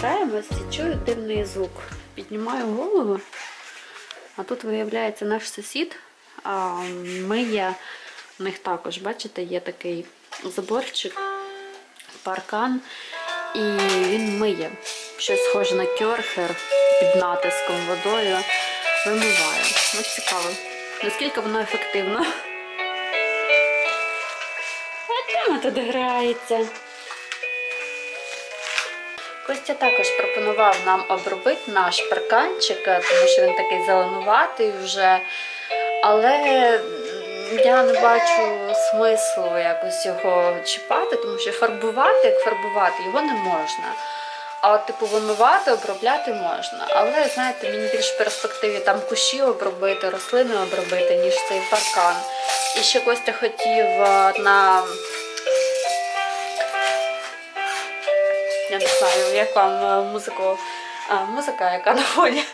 граємось і чую дивний звук. Піднімаю голову, а тут виявляється наш сусід. А, миє, у них також, бачите, є такий заборчик, паркан, і він миє. Щось схоже на кьорхер під натиском водою. Вимиває. Ось цікаво, наскільки воно ефективно. А чому тут грається? Костя також пропонував нам обробити наш парканчик, тому що він такий зеленуватий вже. Але я не бачу смислу якось його чіпати, тому що фарбувати, як фарбувати, його не можна. А типу, вимивати, обробляти можна. Але, знаєте, мені більш в перспективі там кущі обробити, рослини обробити, ніж цей паркан. І ще Костя хотів е, на я не знаю, як вам е, музику, а, музика, яка на фоні.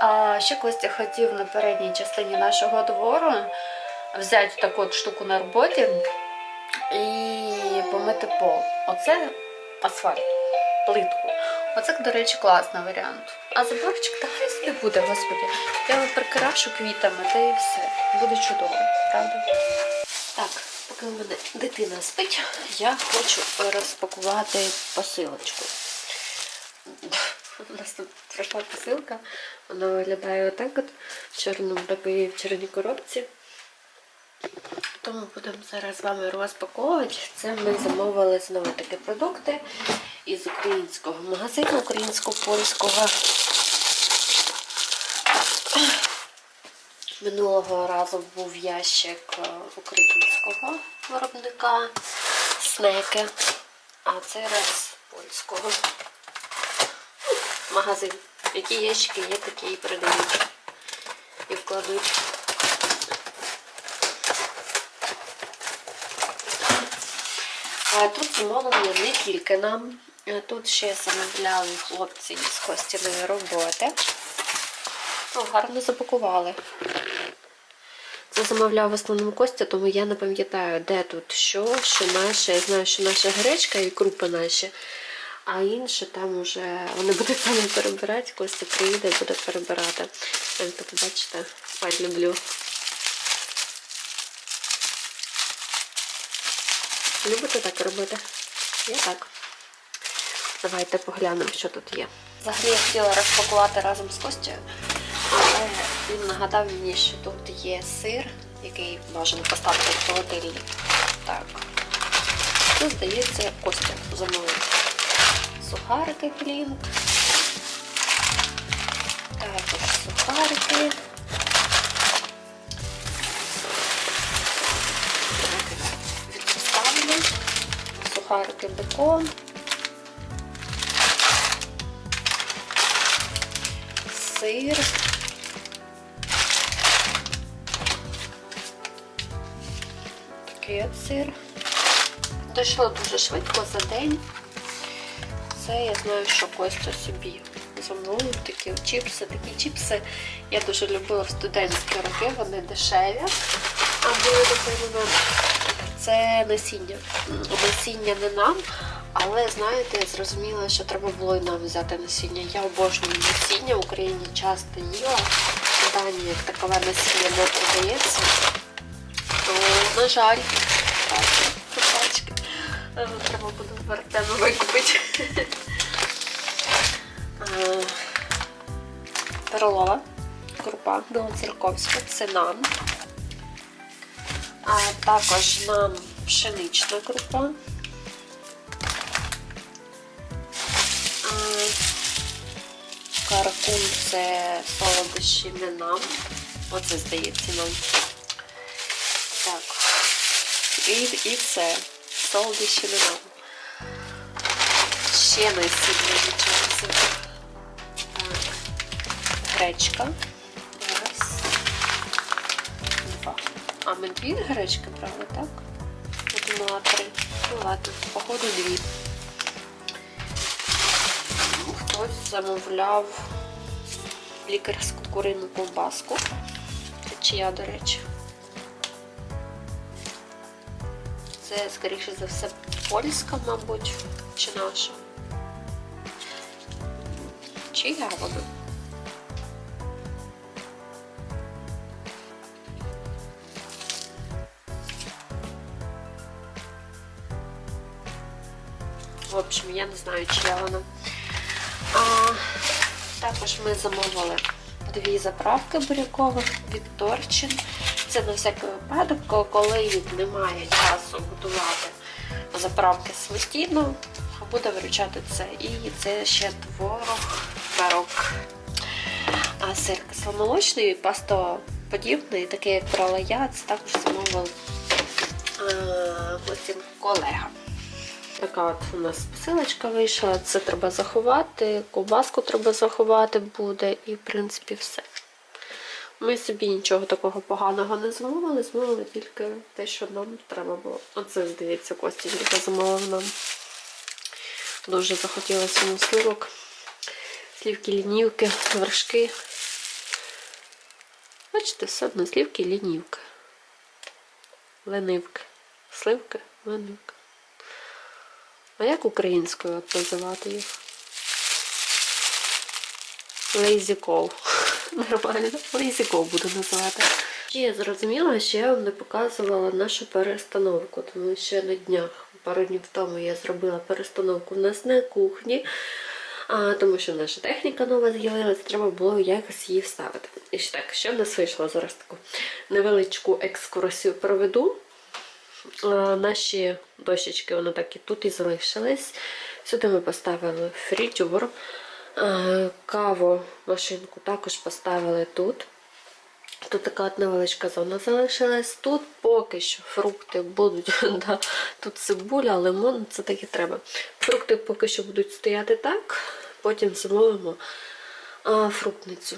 А ще Костя хотів на передній частині нашого двору взяти таку от штуку на роботі і помити пол. Оце асфальт, плитку. Оце, до речі, класний варіант. А заборчик, та хай собі буде, господи. Я його прикрашу квітами, та і все. Буде чудово, правда? Так, поки у мене дитина спить, я хочу розпакувати посилочку. У нас тут прийшла посилка. Вона виглядає отак от в чорному такій в чорній коробці. Тому будемо зараз з вами розпаковувати. Це ми замовили знову такі продукти із українського магазину, українсько-польського. Минулого разу був ящик е, українського виробника снеки, а цей раз польського. Магазин. Які ящики є, такі і передають і вкладуть. Тут замовлення не тільки нам. Тут ще замовляли хлопці з Костяної роботи. О, гарно запакували. Це замовляв в основному Костя, тому я не пам'ятаю, де тут що, що наше. Я знаю, що наша гречка і крупи наші. А інше там вже вони будуть самі перебирати. Костя приїде і буде перебирати. Ось Тут, бачите, ой, люблю. Любите так робити? Я так. Давайте поглянемо, що тут є. Взагалі я хотіла розпакувати разом з Костю, він нагадав мені, що тут є сир, який бажано поставити в холодильник. Так. Тут, здається, Костя замовив. Сухарики флінк. Також сухарики. Відставлю. Сухарики бекон. Сир. Сир. Дійшло дуже швидко за день. Це я знаю, що Костя собі замовив такі чіпси. Такі чіпси я дуже любила в студентські роки, вони дешеві. А були робили це насіння. Насіння не нам, але знаєте, я зрозуміла, що треба було і нам взяти насіння. Я обожнюю насіння, в Україні часто їла. В як такове насіння не продається. На жаль. Е, Треба буде в Артема викупити. Е, Перлова, крупа білоцерковська, це нам. А також нам пшенична крупа. А, Каркун це солодощі не нам. Оце здається нам. І, і все. Солодощі нам. Ще насіння нічого собі. Так. Гречка. Раз. Два. А ми дві гречки брали, так? Я думала три. Ну ладно, походу дві. Хтось замовляв лікарську курину ковбаску. Це чия, до речі. Це, скоріше за все, польська, мабуть, чи наша. чи ягоди. В общем, я не знаю, чия вона. А, також ми замовили дві заправки бурякових від Торчин. Це на всякий випадок, коли немає часу готувати заправки самостійно, буде виручати це. І це ще творог, пирог, а сир кисломолочний, пастоподібний, такий як брала я, це також замовив е, потім колега. Така от у нас посилочка вийшла. Це треба заховати, ковбаску треба заховати буде, і, в принципі, все. Ми собі нічого такого поганого не замовили, замовили тільки те, що нам треба було. Оце, здається, Костя замовив нам. Дуже захотілося йому сливок. Слівки, лінівки, вершки. Бачите, все одно слівки, лінівки. Ленивки. Сливки, ленивки. А як українською називати їх? Лейзіков. Нормально. Лейзіков буду називати. Ще я зрозуміла, що я вам не показувала нашу перестановку, тому що на днях, пару днів тому, я зробила перестановку в нас на кухні. А, тому що наша техніка нова з'явилася, треба було якось її вставити. І ще так, що в нас вийшло зараз таку невеличку екскурсію проведу. А, Наші дощечки, вони так і тут і залишились. Сюди ми поставили фритюр. А, Каву машинку також поставили тут. Тут така от невеличка зона залишилась. Тут поки що фрукти будуть. да, Тут цибуля, лимон, це таке треба. Фрукти поки що будуть стояти так, потім замовимо а, фруктницю.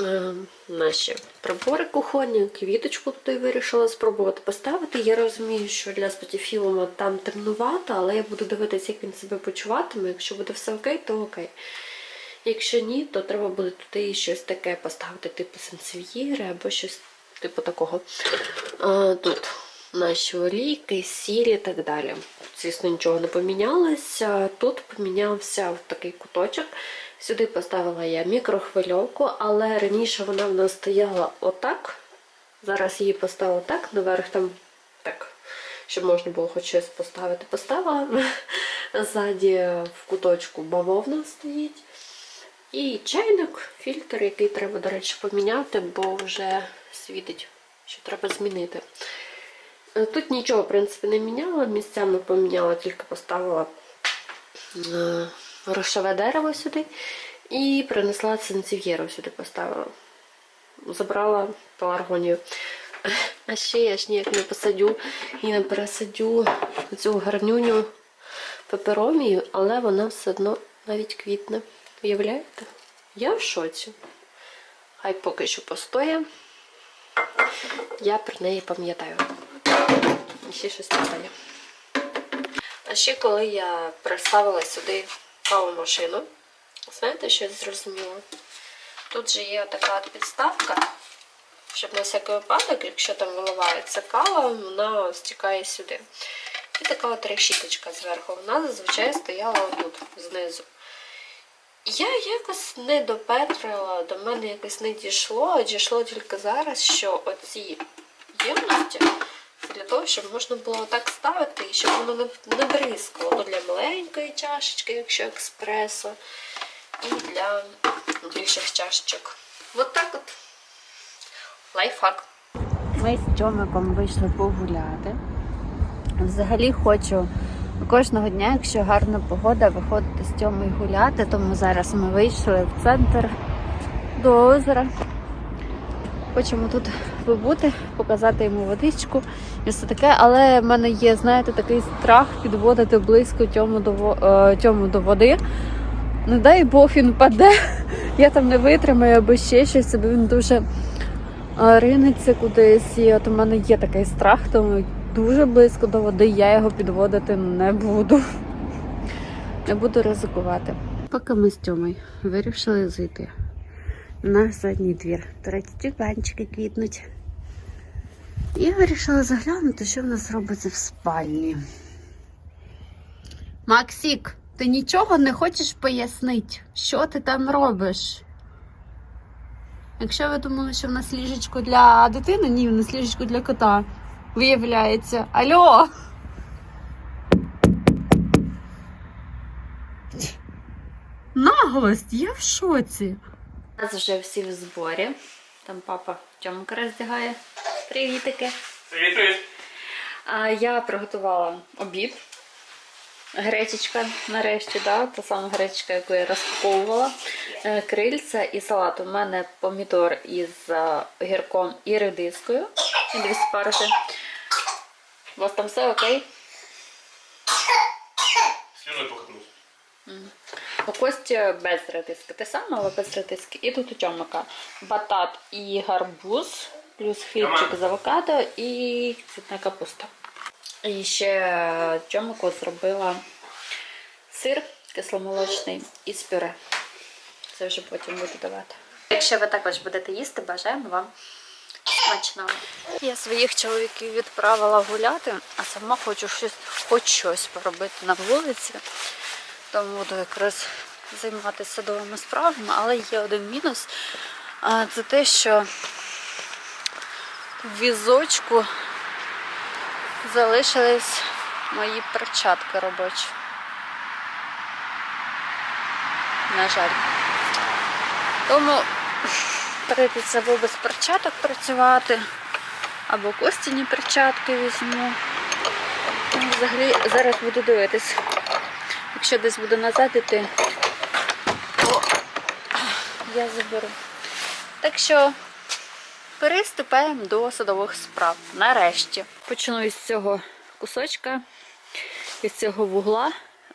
Е, наші прибори кухонні, квіточку туди вирішила спробувати поставити. Я розумію, що для спотіфілума там темнувато, але я буду дивитися, як він себе почуватиме. Якщо буде все окей, то окей. Якщо ні, то треба буде туди щось таке поставити, типу сенсів'єри або щось типу такого. А, Тут наші олійки, сіль і так далі. Звісно, нічого не помінялося. Тут помінявся такий куточок. Сюди поставила я мікрохвильовку, але раніше вона в нас стояла отак. Зараз її поставила так, наверх там так, щоб можна було хоч щось поставити. Поставила. Ззаді в куточку бавовна стоїть. І чайник, фільтр, який треба, до речі, поміняти, бо вже світить, що треба змінити. Е, Тут нічого, в принципі, не міняла, місцями поміняла, тільки поставила грошове дерево сюди і принесла сенсів'єру сюди поставила. Забрала пеларгонію. А ще я ж ніяк не посадю і не пересадю цю гарнюню пеперомію, але вона все одно навіть квітне. Уявляєте? Я в шоці. Хай поки що постоє. Я про неї пам'ятаю. І ще щось питає. А ще коли я приставила сюди кавомашину, знаєте, що я зрозуміла? Тут же є така підставка, щоб на всякий випадок, якщо там виливається кава, вона стікає сюди. І така от решіточка зверху. Вона зазвичай стояла отут, знизу. Я якось не допетрила, до мене якось не дійшло, а дійшло тільки зараз, що оці ємності для того, щоб можна було так ставити і щоб воно не, бризкало. То для маленької чашечки, якщо експресо, і для більших чашечок. От так от лайфхак. Ми з Тьомиком вийшли погуляти. Взагалі хочу кожного дня, якщо гарна погода, виходити з Тьомою гуляти. Тому зараз ми вийшли в центр до озера. Хочемо тут побути, показати йому водичку і все таке. Але в мене є, знаєте, такий страх підводити близько Тьому до, е, Тьому до води. Не дай Бог він паде, я там не витримаю або ще щось, бо він дуже а, ринеться кудись. І от у мене є такий страх, тому дуже близько до води я його підводити не буду. Не буду ризикувати. Поки ми з Тьомою вирішили зайти на задній двір. До речі, квітнуть. І вирішила заглянути, що в нас робиться в спальні. Максик, Ти нічого не хочеш пояснити, що ти там робиш? Якщо ви думали, що в нас ліжечко для дитини, ні, в нас ліжечко для кота. Виявляється. Алло! Наглость, я в шоці. У нас вже всі в зборі. Там папа Тьомка роздягає. Привітики. Привіт, привіт. Я приготувала обід. Гречечка нарешті, да, та сама гречка, яку я розпаковувала. Е, Крильця і салат. У мене помідор із е, огірком і редискою. І дві спарити. У вас там все окей? У Кості без редиски. Те саме, але без редиски. І тут у Тьомика батат і гарбуз, плюс хлібчик з авокадо і цвітна капуста. І ще Тьомику зробила сир кисломолочний із пюре. Це вже потім буду давати. Якщо ви також будете їсти, бажаємо вам смачного. Я своїх чоловіків відправила гуляти, а сама хочу щось, хоч щось поробити на вулиці. Тому буду якраз займатися садовими справами, але є один мінус. Це те, що в візочку залишились мої перчатки робочі. На жаль. Тому прийдеться або без перчаток працювати, або костяні перчатки візьму. Взагалі зараз буду дивитись. Якщо десь буду назад іти, то я заберу. Так що переступаємо до садових справ. Нарешті. Почну із цього кусочка, із цього вугла,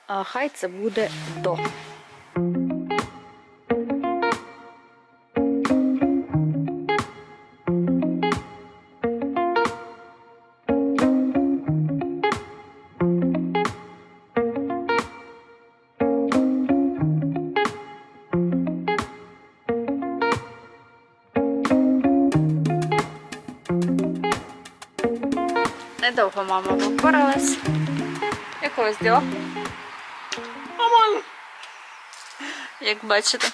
а хай це буде до. Недовго мама попоралась. Як у діла? Нормально. Як бачите.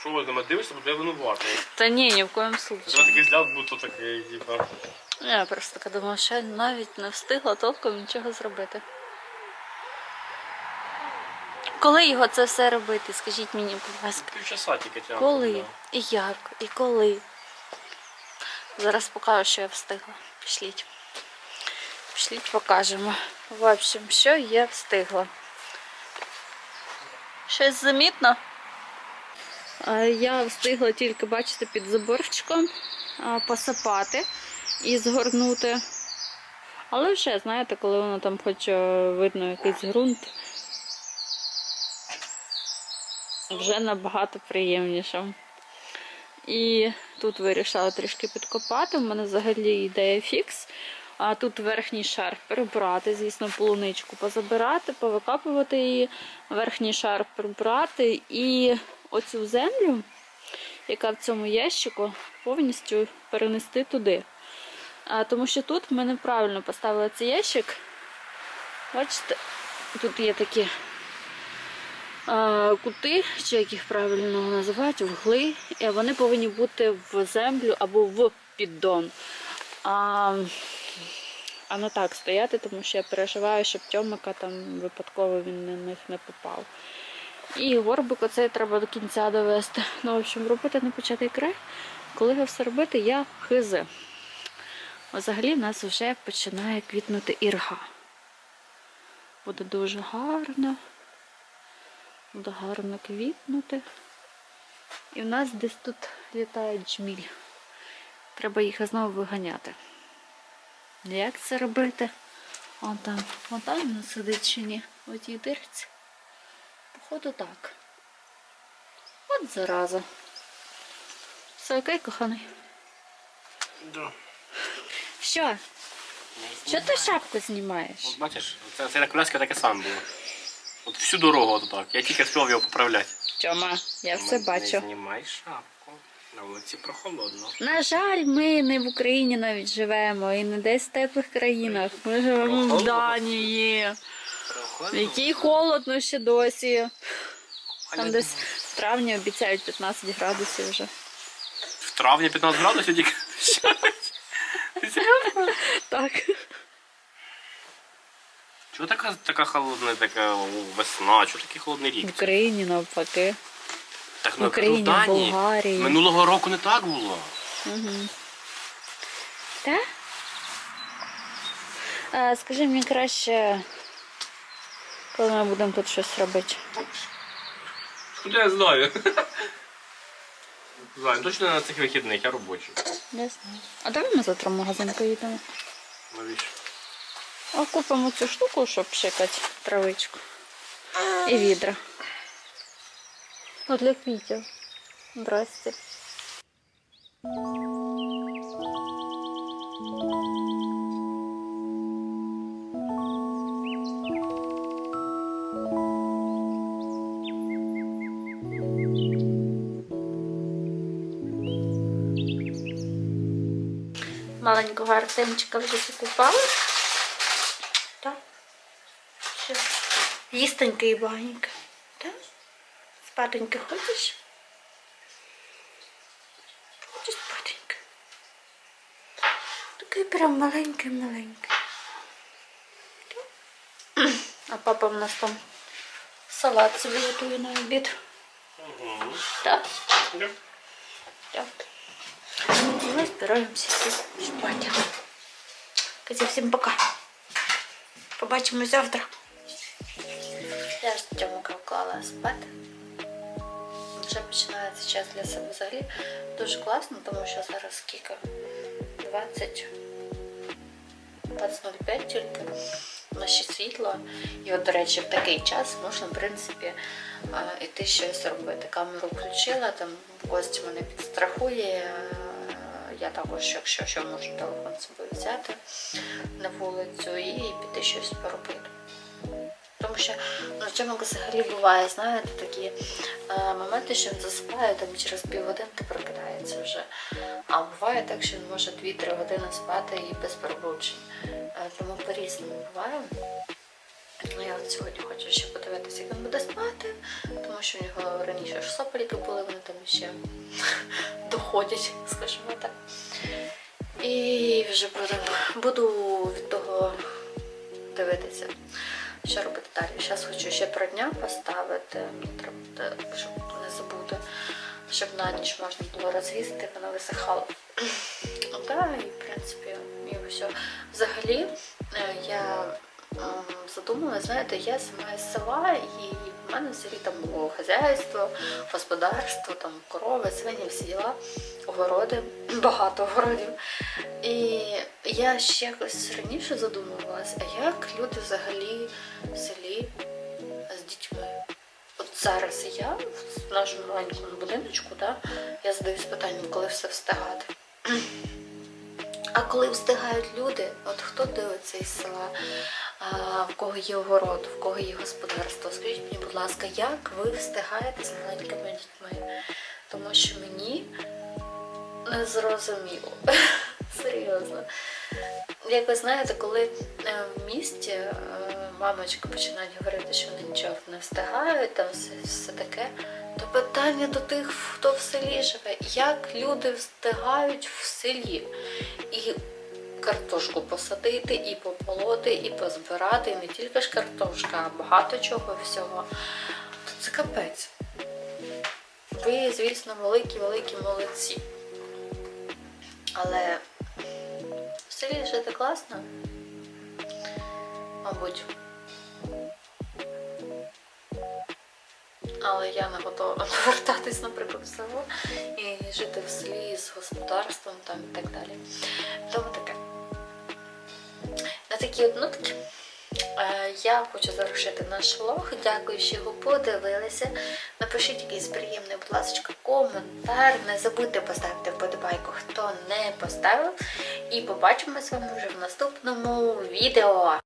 Що ви на мене дивишся, бо я винуватий. Та ні, ні в коєму случаю. такий взгляд, будто такий, типа. Я просто така думала, що я навіть не встигла толком нічого зробити. Коли його це все робити? Скажіть мені, будь ласка. Півчаса тільки тягнути. Коли? І як? І коли? Зараз покажу, що я встигла. Пішліть. Пішліть, покажемо. В общем, що я встигла. Щось замітно? Я встигла тільки бачити під заборчиком а, посапати і згорнути. Але вже, знаєте, коли воно там хоч е, видно якийсь ґрунт, вже набагато приємніше. І тут вирішила трішки підкопати. У мене взагалі ідея фікс. А тут верхній шар прибрати, звісно, полуничку позабирати, повикапувати її, верхній шар прибрати і оцю землю, яка в цьому ящику, повністю перенести туди. А, тому що тут ми неправильно поставили цей ящик. Бачите, тут є такі кути, чи як їх правильно називати, вугли, і вони повинні бути в землю або в піддон. А, а не так стояти, тому що я переживаю, щоб Тьомика там випадково він на них не попав. І горбик оцей треба до кінця довести. Ну, в общем, робити не початий край. Коли його все робити, я хз. Взагалі в нас вже починає квітнути ірга. Буде дуже гарно. Буде гарно квітнути. І в нас десь тут літає джміль. Треба їх знову виганяти. Як це робити? Он там, он там він сидить чи ні? У тій дирці. Походу так. От зараза. Все окей, коханий? Да. Що? Що ти шапку знімаєш? От бачиш, це, це на коляски таке саме було. От всю дорогу от так. Я тільки спів його поправляти. Тьома, я все Не бачу. знімай шапку. На вулиці прохолодно. На жаль, ми не в Україні навіть живемо і не десь в теплих країнах. Ми живемо в Прохолодно. Данії. Який холодно ще досі. Там десь в травні обіцяють 15 градусів вже. В травні 15 градусів тільки. Ти серйозно? Так. Чого така, така холодна, така весна? Чого такий холодний В рік? Україні навпаки. Так В Україні, в Данії. Болгарії. Минулого року не так було. Угу. Так? А, скажи мені краще, коли ми будемо тут щось робити. Я знаю. Знаю, точно на цих вихідних, я робочий. Не знаю. А давай ми завтра в магазин поїдемо. Навіщо? А купимо цю штуку, щоб пшикати травичку. І відра. Ну, для квітів. Здрасте. Маленького Артемчика вже покупали. Їстенька і багенька. Так? Спатенька хочеш? Хочеш спатенька? Такий прям маленький, маленький. Так? А папа в нас там салат собі готує на обід. Угу. Так? Так. Ми збираємося йти спати. Казі, всім пока. Побачимось завтра. Ж вклала спати. Вже починається час для себе взагалі. Дуже класно, тому що зараз скільки? 20. 20.05 тільки. На ще світло. І от, до речі, в такий час можна, в принципі, іти щось робити. Камеру включила, там гость мене підстрахує. Я також, якщо що, можу телефон собою взяти на вулицю і піти щось поробити. Що ну, взагалі буває, знаєте, такі е, моменти, що він засипає, там через півгодини ти прокидається вже. А буває так, що він може 2-3 години спати і без пробуджень. Е, тому по-різному буває. Ну, я от сьогодні хочу ще подивитися, як він буде спати, тому що в нього раніше ж сопліки були, вони там ще доходять, скажімо так. І вже буду, буду від того дивитися, що робити далі. Зараз хочу ще про дня поставити, треба щоб не забути, щоб на ніч можна було розвісити, воно висихало. Ну так, і в принципі, і все. Взагалі, е, я задумала, знаєте, я сама із села, і в мене в селі там було хазяйство, господарство, там корови, свині, всі діла, огороди, багато огородів. І я ще якось раніше задумувалася, а як люди взагалі в селі з дітьми? От зараз я в нашому маленькому будиночку, да, я задаюсь питанням, коли все встигати. А коли встигають люди, от хто дивиться із села, кого є огород, в кого є господарство, скажіть мені, будь ласка, як ви встигаєте з маленькими дітьми? Тому що мені не зрозуміло. Серйозно. Як ви знаєте, коли е, в місті е, мамочки починають говорити, що вони нічого не встигають, там все, все таке, то питання до тих, хто в селі живе, як люди встигають в селі і картошку посадити, і пополоти, і позбирати, і не тільки ж картошка, а багато чого всього. То це капець. Ви, звісно, великі-великі молодці. Але в селі жити класно. Мабуть. Але я не готова повертатись, наприклад, в село і жити в селі з господарством там і так далі. Тому таке. Такі от е, я хочу завершити наш влог. Дякую, що його подивилися. Напишіть якийсь приємний, будь ласка, коментар. Не забудьте поставити вподобайку, хто не поставив. І побачимося з вами вже в наступному відео.